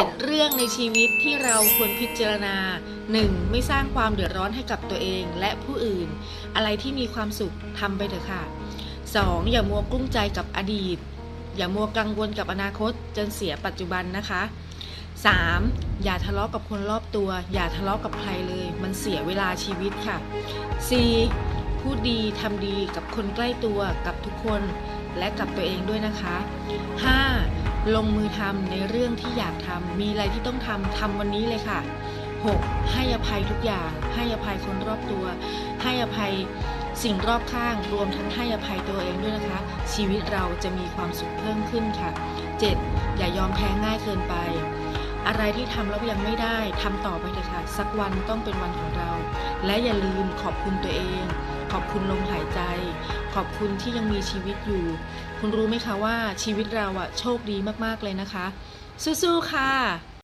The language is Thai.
7 เรื่องในชีวิตที่เราควรพิจารณา 1. ไม่สร้างความเดือดร้อนให้กับตัวเองและผู้อื่น อะไรที่มีความสุขทำไปเถอะค่ะ 2. อย่ามัวกลุ้มใจกับอดีต อย่ามัวกังวลกับอนาคต จนเสียปัจจุบันนะคะ 3. อย่าทะเลาะกับคนรอบตัว อย่าทะเลาะกับใครเลย มันเสียเวลาชีวิตค่ะ 4. พูดดีทำดีกับคนใกล้ตัวกับทุกคน และกับตัวเองด้วยนะคะ 5. ลงมือทำในเรื่องที่อยากทำมีอะไรที่ต้องทำทำวันนี้เลยค่ะ 6. ให้อภัยทุกอย่าง ให้อภัยคนรอบตัว ให้อภัยสิ่งรอบข้าง รวมทั้งให้อภัยตัวเองด้วยนะคะ ชีวิตเราจะมีความสุขเพิ่มขึ้นค่ะ 7. อย่ายอมแพ้ง่ายเกินไป อะไรที่ทำแล้วยังไม่ได้ทำต่อไปเถอะค่ะ สักวันต้องเป็นวันของเรา และอย่าลืมขอบคุณตัวเอง ขอบคุณลมหายใจ ขอบคุณที่ยังมีชีวิตอยู่ คุณรู้ไหมคะว่าชีวิตเราอะโชคดีมากๆเลยนะคะ สู้ๆค่ะ